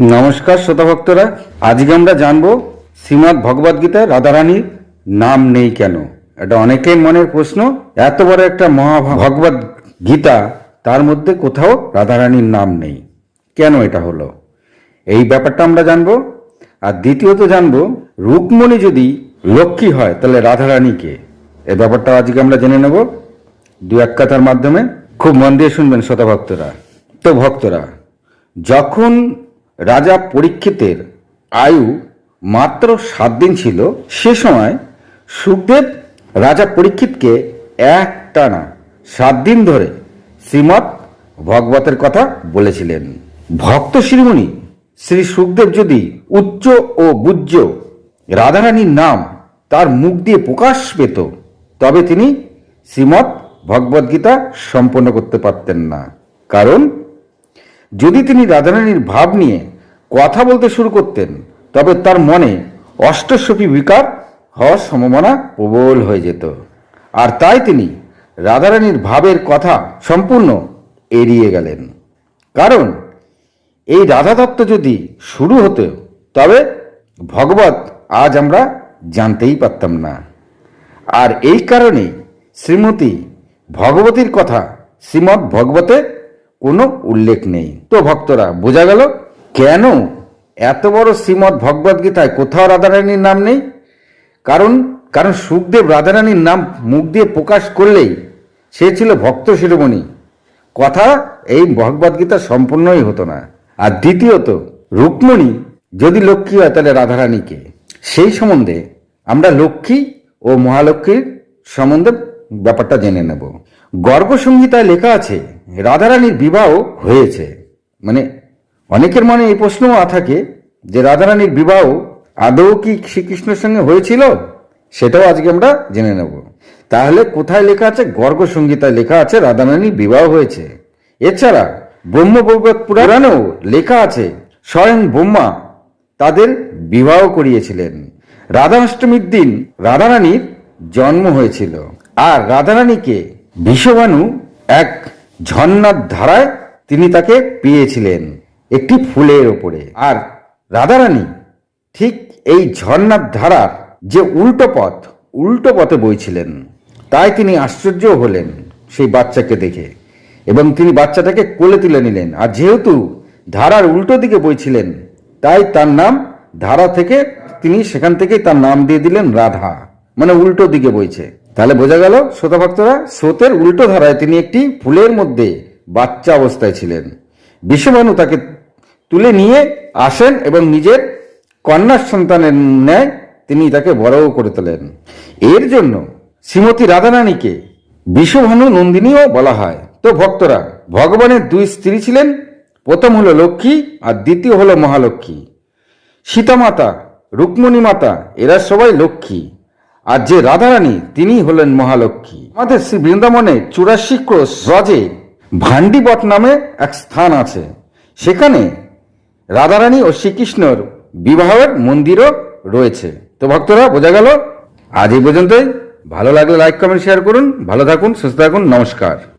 নমস্কার শ্রোতা ভক্তরা আজকে আমরা জানব শ্রীমৎ ভগবদ গীতায় রাধারানীর নাম নেই কেন? এটা অনেকের মনের প্রশ্ন, এত বড় একটা মহা ভগবদ গীতা, তার মধ্যে কোথাও রাধারানীর নাম নেই। কেন এটা হলো? এই ব্যাপারটা আমরা জানব। আর দ্বিতীয়ত জানব রুকমণি যদি লক্ষ্মী হয়, তাহলে রাধারানীকে? এই ব্যাপারটা আজকে আমরা জেনে নেব। দু এক কথার মাধ্যমে। খুব মন দিয়ে শুনবেন শ্রোতা ভক্তরা তো ভক্তরা, যখন রাজা পরীক্ষিতের আয়ু মাত্র সাত দিন ছিল, সে সময় সুখদেব রাজা পরীক্ষিতকে এক টানা সাত দিন ধরে শ্রীমৎ ভগবতের কথা বলেছিলেন। ভক্ত শিরোমণি শ্রী সুখদেব যদি উচ্চ ও বুজ্জ রাধারানীর নাম তার মুখ দিয়ে প্রকাশ পেত, তবে তিনি শ্রীমৎ ভগবদ্গীতা সম্পন্ন করতে পারতেন না। কারণ যদি তিনি রাধারানীর ভাব নিয়ে কথা বলতে শুরু করতেন, তবে তার মনে অষ্টসখী বিকার হওয়ার সম্ভাবনা প্রবল হয়ে যেত। আর তাই তিনি রাধারানীর ভাবের কথা সম্পূর্ণ এড়িয়ে গেলেন। কারণ এই রাধা তত্ত্ব যদি শুরু হতো, তবে ভগবত আজ আমরা জানতেই পারতাম না। আর এই কারণেই শ্রীমতী ভগবতীর কথা শ্রীমৎ ভগবতে কোনো উল্লেখ নেই। তো ভক্তরা, বোঝা গেল? কেন এত বড় শ্রীমৎ ভগবদ গীতায় কোথাও রাধারানীর নাম নেই? কারণ কারণ সুখদেব রাধারানীর নাম মুখ দিয়ে প্রকাশ করলেই সে ছিল ভক্ত শিরোমণি। কথা এই ভগবদ গীতা সম্পূর্ণই হতো না। আর দ্বিতীয়ত রুক্মণী যদি লক্ষ্মী হয় তাহলে রাধারানীকে। সেই সম্বন্ধে আমরা লক্ষ্মী ও মহালক্ষ্মীর সম্বন্ধে ব্যাপারটা জেনে নেব। গর্গসংহিতায় লেখা আছে রাধারানীর বিবাহ হয়েছে। মানে অনেকের মনে এই প্রশ্নও থাকে যে রাধারানীর বিবাহ আদৌ কি শ্রীকৃষ্ণের সঙ্গে হয়েছিল? সেটাও আজকে আমরা জেনে নেব। তাহলে কোথায় লেখা আছে? গর্গ সংগীতায় লেখা আছে রাধারানীর বিবাহ হয়েছে। এছাড়া ব্রহ্মবৈবত পুরাণেও লেখা আছে, স্বয়ং ব্রহ্মা তাদের বিবাহ করিয়েছিলেন। রাধাষ্টমীর দিন রাধারানীর জন্ম হয়েছিল। আর রাধারানীকে বিশ্ববানু এক ঝর্ণার ধারায় তিনি তাকে পেয়েছিলেন একটি ফুলের ওপরে। আর রাধারানী ঠিক এই ঝর্ণার ধারার যে উল্টো পথ, উল্টো পথে বইছিলেন, তাই তিনি আশ্চর্য হলেন সেই বাচ্চাকে দেখে এবং তিনি বাচ্চাটাকে কোলে তুলে নিলেন। আর যেহেতু ধারার উল্টো দিকে বইছিলেন, তাই তার নাম ধারা থেকে তিনি সেখান থেকেই তার নাম দিয়ে দিলেন রাধা মানে উল্টো দিকে বইছে। তাহলে বোঝা গেল শ্রোতা ভক্তরা স্রোতের উল্টো ধারায় তিনি একটি ফুলের মধ্যে বাচ্চা অবস্থায় ছিলেন। বিশ্ববানু তাকে তুলে নিয়ে আসেন এবং নিজের কন্যার সন্তানের ন্যায় তিনি তাকে বড়ও করে তোলেন। এর জন্য শ্রীমতী রাধারানীকে বিশ্বভানু নন্দিনীও বলা হয়। তো ভক্তরা, ভগবানের দুই স্ত্রী ছিলেন, প্রথম হলো লক্ষ্মী আর দ্বিতীয় হলো মহালক্ষ্মী। সীতামাতা, রুক্মণী মাতা, এরা সবাই লক্ষ্মী। আর যে রাধারানী তিনি হলেন মহালক্ষ্মী। আমাদের শ্রী বৃন্দাবনে চুরাশি ক্রোশ রজে ভান্ডিবট নামে এক স্থান আছে। সেখানে রাধারানী ও শ্রীকৃষ্ণর বিবাহের মন্দিরও রয়েছে। তো ভক্তরা, বোঝা গেল? আজ এই পর্যন্তই। ভালো লাগলে লাইক কমেন্ট শেয়ার করুন। ভালো থাকুন, সুস্থ থাকুন। নমস্কার।